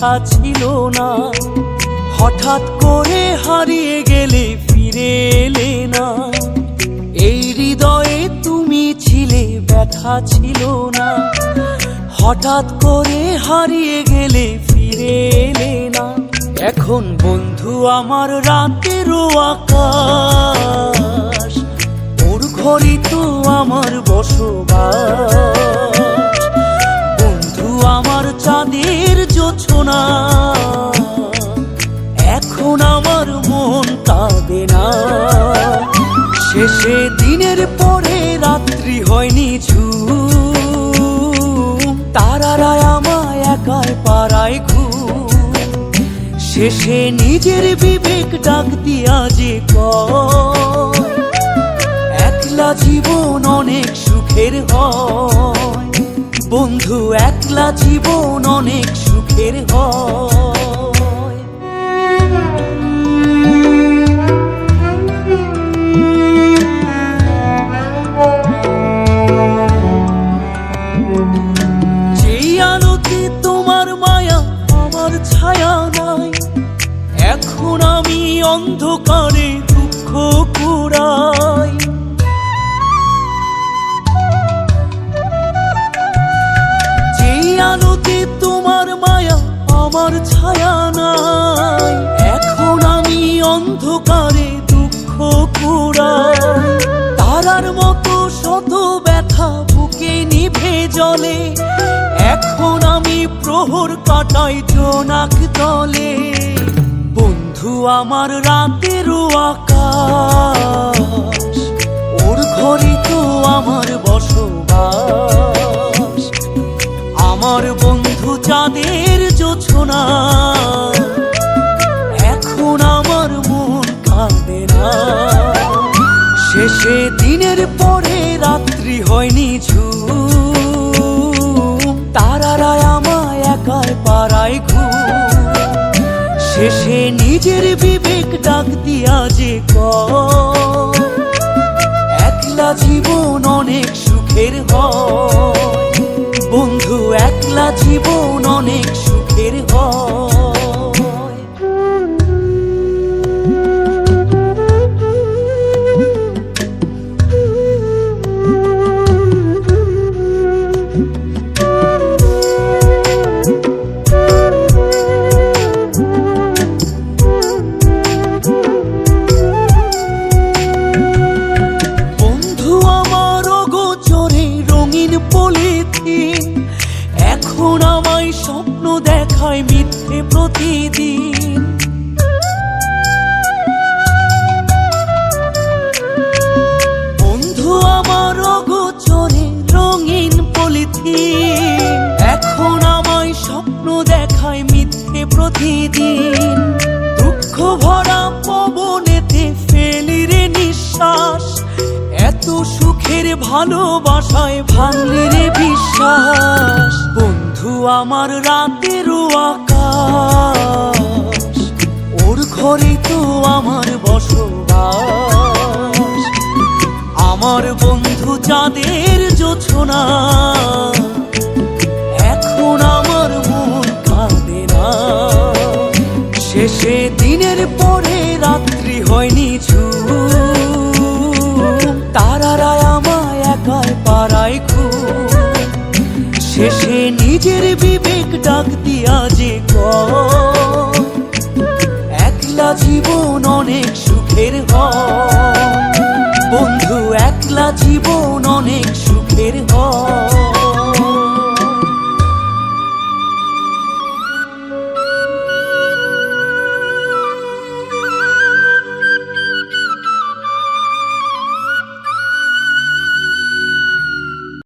ব্যথা ছিল না। হঠাৎ করে হারিয়ে গেলে ফিরে এলে না। এই হৃদয়ে তুমি ছিলে, ব্যথা ছিল না। হঠাৎ করে হারিয়ে গেলে ফিরে এলে না। এখন বন্ধু আমার রাতেরও আকাশ ওর ঘরই তো আমার বসবাস। বন্ধু আমার চাঁদের এখন আমার মন কাঁদে না। শেষে দিনের পরে রাত্রি হয়নি ঝুম। তারারায় আমায় একাই পাড়ায় ঘুম। শেষে নিজের বিবেক ডাক দিয়া যে একলা জীবন অনেক সুখের হয়। বন্ধু, একলা জীবন অনেক সুখের হয়। যেই আলোতে তোমার মায়া আমার ছায়া নাই এখন আমি অন্ধকারে দুঃখ কুড়াই। আমার ছায়া নাই। এখন আমি অন্ধকারে দুঃখ কুড়াই। তারার মতো শত ব্যথা বুকে নিভে জলে। এখন আমি প্রহর কাটাই জোনাক তলে বন্ধু, আমার রাতেরও আকাশ ওর ঘরে তো আমার বসবাস। আমার বন্ধু চাঁদের জোছনা এখন আমার মন কাঁদে না। শেষে দিনের পরে রাত্রি হয়নি ঝুম। তারারায় আমায় একাই পাড়ায় ঘুম। শেষে নিজের বিবেক ডাক দিয়া যে কয়, একলা জীবন অনেক সুখের হয়। বন্ধু, একলা জীবন অনেক এত সুখের ভালোবাসায় ভাঙলি রে বিশ্বাস। বন্ধু, আমার রাতেরও আকাশ, ওর ঘরে তো আমার বসবাস। আমার বন্ধু চাঁদের জোছনা এক ডাক দিয়া যে একলা জীবন অনেক সুখের বন্ধু একলা জীবন অনেক সুখের হয়।